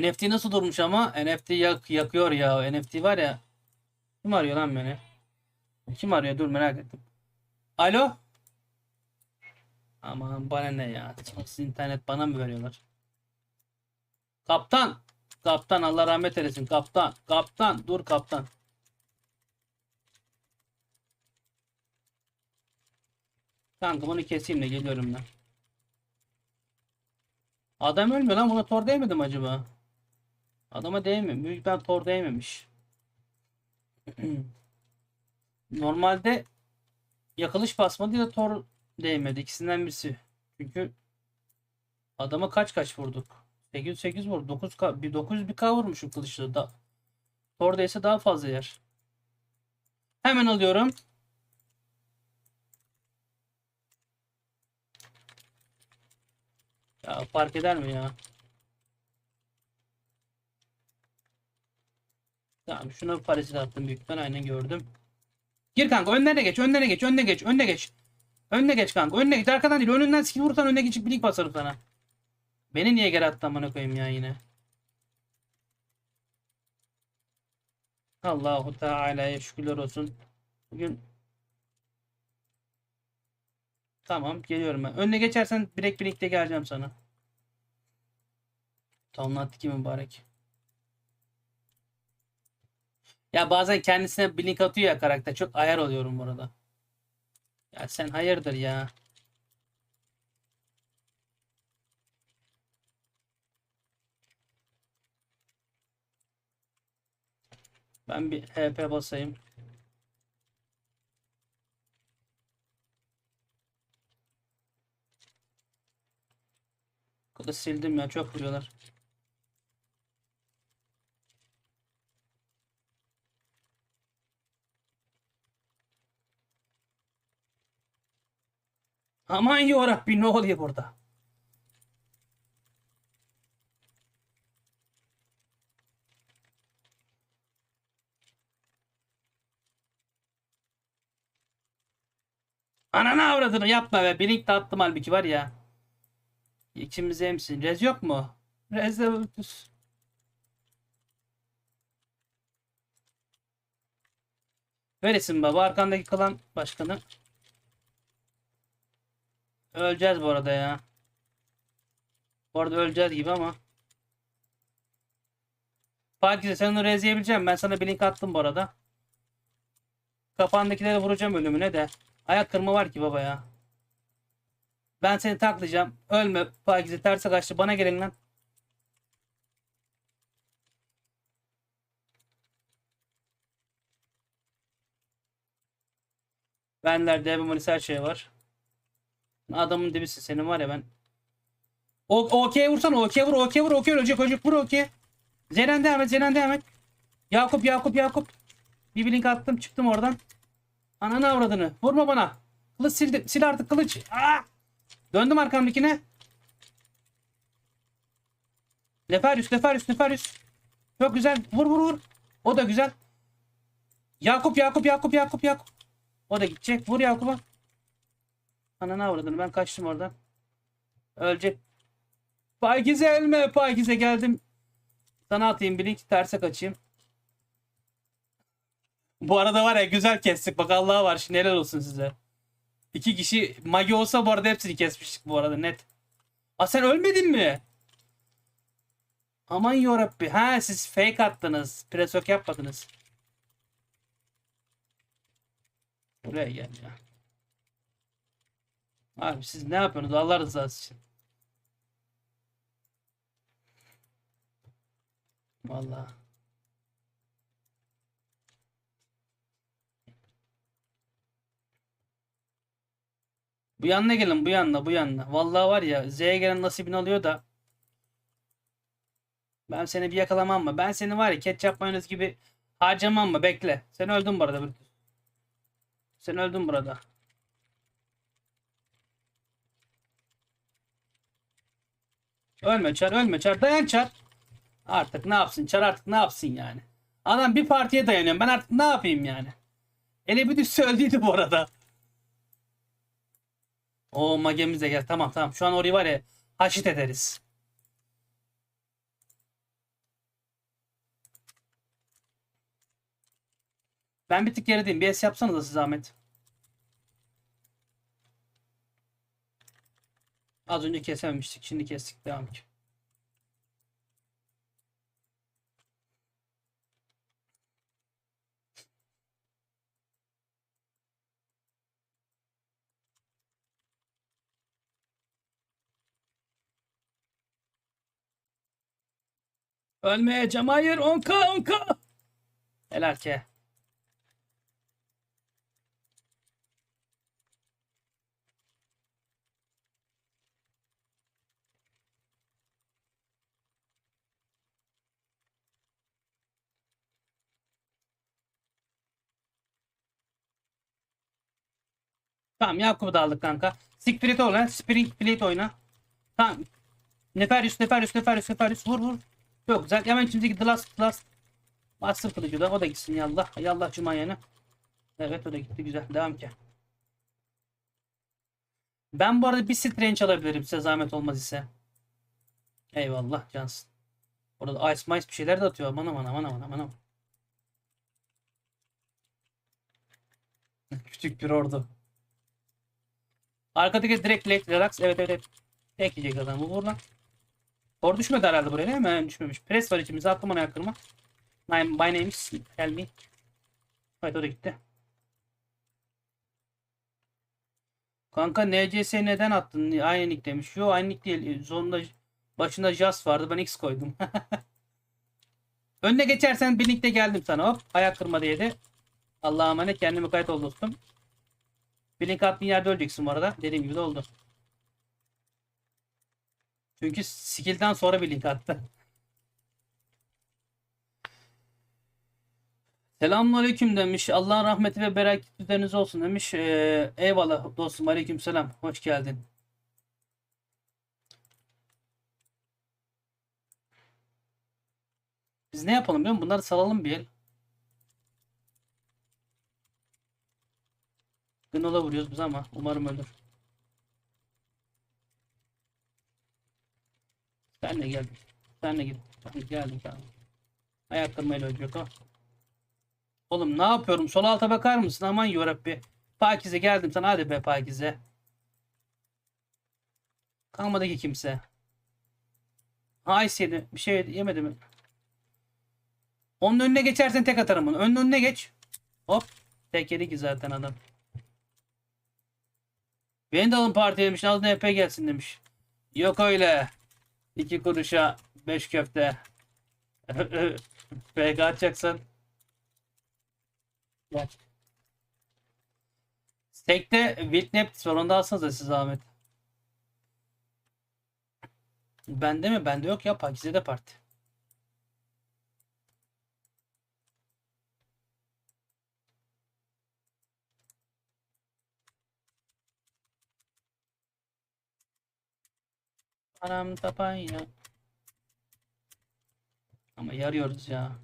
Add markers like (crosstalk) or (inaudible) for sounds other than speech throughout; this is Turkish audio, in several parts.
NFT nasıl durmuş ama? NFT yak, yakıyor ya. NFT var ya. Kim arıyor lan beni? Kim arıyor? Dur merak ettim. Alo? Aman bana ne ya? Siz internet bana mı veriyorlar? Kaptan! Kaptan Allah rahmet eylesin. Kaptan! Kaptan! Dur kaptan. Kanka bunu keseyim de geliyorum ben. Adam ölmüyor lan buna tor değmedi mi acaba? Adama değmiyor. Büyük ben tor değmemiş. (clears throat) Normalde yakılış basmadı ya da tor değmedi. İkisinden birisi. Çünkü adama kaç kaç vurduk? 8 8 vurdu. 9 k bir 9 bir k vurmuşum kılıçla da. Tor değse daha fazla yer. Hemen alıyorum. Ya fark eder mi ya? Tamam şuna parazit attım büyük ben aynen gördüm. Gir kanka önlerine geç önlerine geç önüne geç önüne geç. Önüne geç kanka önüne geç arkadan değil önünden skill vurursan önüne geçip blink basarım sana. Beni niye geri attı amına koyayım ya yine. Allahu Teala'ya şükürler olsun. Bugün Tamam geliyorum ben. Önüne geçersen direkt birlikte geleceğim sana. Tamam ki mübarek. Ya bazen kendisine blink atıyor ya karakter. Çok ayar oluyorum bu arada. Ya sen hayırdır ya. Ben bir HP basayım. Kılıç sildim ya çok vuruyorlar. Aman yarabbi ne oluyor burada? Ananı avradını yapma be. Blink de attım halbuki var ya. İkimize misin? Rez yok mu? Rez de Veresin baba. Arkandaki klan başkanı. Öleceğiz bu arada ya. Bu arada öleceğiz gibi ama. Pakize sen onu rezleyebileceğim. Ben sana bir link attım bu arada. Kafandakileri vuracağım ölümüne de. Ayak kırma var ki baba ya. Ben seni taklayacağım. Ölme Pakize terse kaçtı. Bana gelin lan. Benlerde Ebemonis her şey var. Adamın dibisin senin var ya ben. O okey vursana okey vur okey vur okey ölecek ölecek vur okey. Zeren devam et Zeren devam et. Yakup Yakup Yakup. Bir blink attım çıktım oradan. Ananı avradını. Vurma bana. Kılıç sildi. Sil artık kılıç. Aa! Döndüm arkamdakine. Nefarius Nefarius Nefarius. Çok güzel. Vur vur vur. O da güzel. Yakup Yakup Yakup Yakup Yakup. O da gidecek. Vur Yakup'a. Ananı avradını ben kaçtım oradan. Ölecek. Pakize ölme. Pakize geldim. Sana atayım bir link terse kaçayım. Bu arada var ya güzel kestik. Bak Allah'a var. Şimdi helal olsun size. İki kişi magi olsa bu arada hepsini kesmiştik bu arada net. Aa sen ölmedin mi? Aman yorabbi. Ha siz fake attınız. Presok yapmadınız. Buraya gel ya. Abi siz ne yapıyorsunuz Allah rızası için? Vallahi. Bu yanına gelin bu yanına bu yanına. Vallahi var ya Z'ye gelen nasibini alıyor da. Ben seni bir yakalamam mı? Ben seni var ya ketçap mayonez gibi harcamam mı? Bekle. Sen öldün burada. Sen öldün burada. Ölme çar ölme çar dayan çar. Artık ne yapsın çar artık ne yapsın yani. Adam bir partiye dayanıyorum ben artık ne yapayım yani. Ele bir düşse öldüydü bu arada. O magemiz de gel tamam tamam şu an orayı var ya haşit ederiz. Ben bir tık gerideyim. BS yapsanız da siz Ahmet. Az önce kesememiştik. Şimdi kestik. Devam ki. Ölmeyeceğim. Hayır. 10k 10k. Helal ki. Tamam Yakup'u da aldık kanka. Spirit oyna. Spring Plate oyna. Tamam. Neferius, Neferius, Neferius, Neferius. Vur vur. Çok güzel. Hemen şimdiki The Last, Last. Master kılıcı da o da gitsin yallah. Yallah cuma yanı. Evet o da gitti güzel. Devam ki. Ben bu arada bir strange alabilirim size zahmet olmaz ise. Eyvallah cansın. Orada ice mice bir şeyler de atıyor. Aman aman aman aman. aman. (laughs) Küçük bir ordu. Arkadaki direkt leg relax. Evet evet. evet. Tek yiyecek adam. Bu vur lan. Or düşmedi herhalde buraya değil mi? Hemen düşmemiş. Pres var içimizde. Attım ona kırma. My, my name is Tell me. Evet o da gitti. Kanka NCS neden attın? Aynı nick demiş. Yo aynı nick değil. Sonunda başında Jas vardı. Ben X koydum. (laughs) Önüne geçersen bir nickte geldim sana. Hop. Ayak kırma diye de. Allah'a emanet. Kendime kayıt ol dostum. Bir link attığın yerde öleceksin bu arada. Dediğim gibi de oldu. Çünkü skill'den sonra bir link attı. (laughs) Selamünaleyküm demiş. Allah'ın rahmeti ve bereketi üzerinize olsun demiş. Ee, eyvallah dostum. Aleykümselam. Hoş geldin. Biz ne yapalım biliyor musun? Bunları salalım bir el. Gnola vuruyoruz biz ama umarım ölür. Sen de gel. Sen de git. Sen geldin tamam. Ayak kırmayla ölecek o. Oğlum ne yapıyorum? Sol alta bakar mısın? Aman yorabbi. Pakize geldim sana. Hadi be Pakize. Kalmadı ki kimse. İce yedi. Bir şey yemedi mi? Onun önüne geçersen tek atarım onu. Önün önüne geç. Hop. Tek yedi ki zaten adam. Beni de alın partiye demiş. Nazlı EP gelsin demiş. Yok öyle. İki kuruşa beş köfte. (laughs) PK atacaksın. Gel. Stek'te Witnep var. Onu da siz Ahmet. Bende mi? Bende yok ya. Pakize'de parti. Anam tapaya. Ama yarıyoruz ya.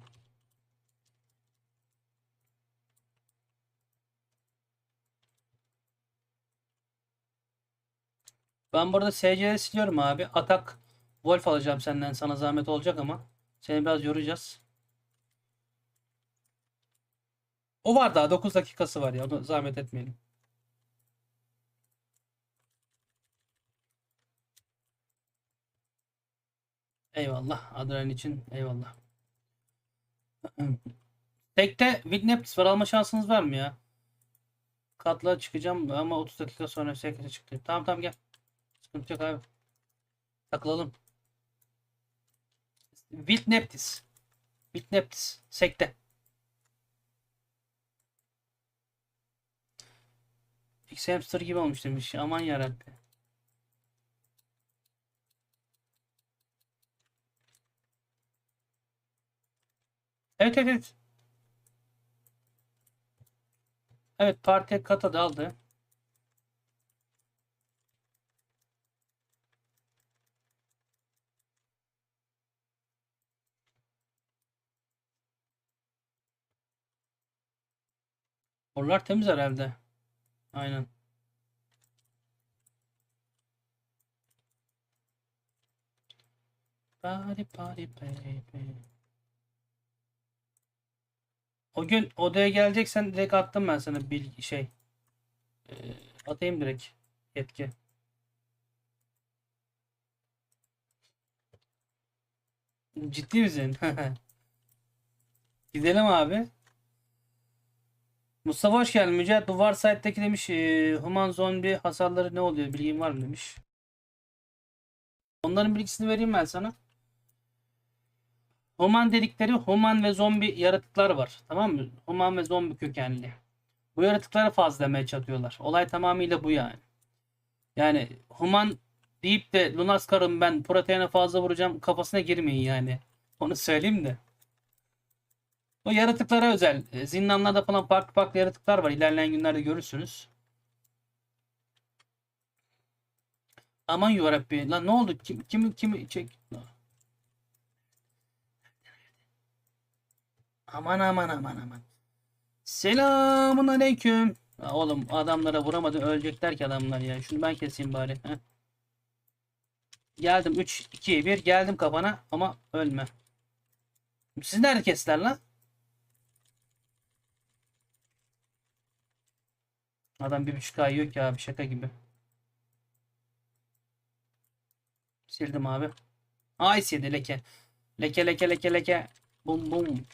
Ben burada SC'leri siliyorum abi. Atak Wolf alacağım senden. Sana zahmet olacak ama. Seni biraz yoracağız. O var daha 9 dakikası var ya. Onu zahmet etmeyelim. Eyvallah. Adren için eyvallah. (clears throat) Tekte Witnep var. Alma şansınız var mı ya? Katla çıkacağım ama 30 dakika sonra sekre çıktı. Tamam tamam gel. Sıkıntı yok abi. Takılalım. Witneptis. Witneptis. Sekte. Fix hamster gibi olmuş demiş. Aman yarabbi. Evet evet evet. Evet partiye kata da aldı. Oralar temiz herhalde. Aynen. Party party baby. O gün odaya geleceksen direkt attım ben sana bir şey. Ee, atayım direkt yetki. Ciddi misin? (laughs) Gidelim abi. Mustafa hoş geldin. Mücahit bu Warsight'taki demiş e, Human Zombie hasarları ne oluyor bilgin var mı demiş. Onların bilgisini vereyim ben sana. Human dedikleri human ve zombi yaratıklar var. Tamam mı? Human ve zombi kökenli. Bu yaratıklara fazla damage atıyorlar. Olay tamamıyla bu yani. Yani human deyip de Lunaskar'ım ben proteine fazla vuracağım kafasına girmeyin yani. Onu söyleyeyim de. O yaratıklara özel. e, Zindanlarda falan farklı farklı yaratıklar var. İlerleyen günlerde görürsünüz. Aman yarabbi. Lan ne oldu? Kim kimi kimi çek. Aman aman aman aman. Selamun aleyküm. Ya Oğlum adamlara vuramadı ölecekler ki adamlar ya. Şunu ben keseyim bari. Heh. Geldim 3 2 1 geldim kafana ama ölme. Siz nerede kestiler lan? Adam bir buçuk ay yok ya abi şaka gibi. Sildim abi. Ay sildi leke. Leke leke leke leke. Bum bum.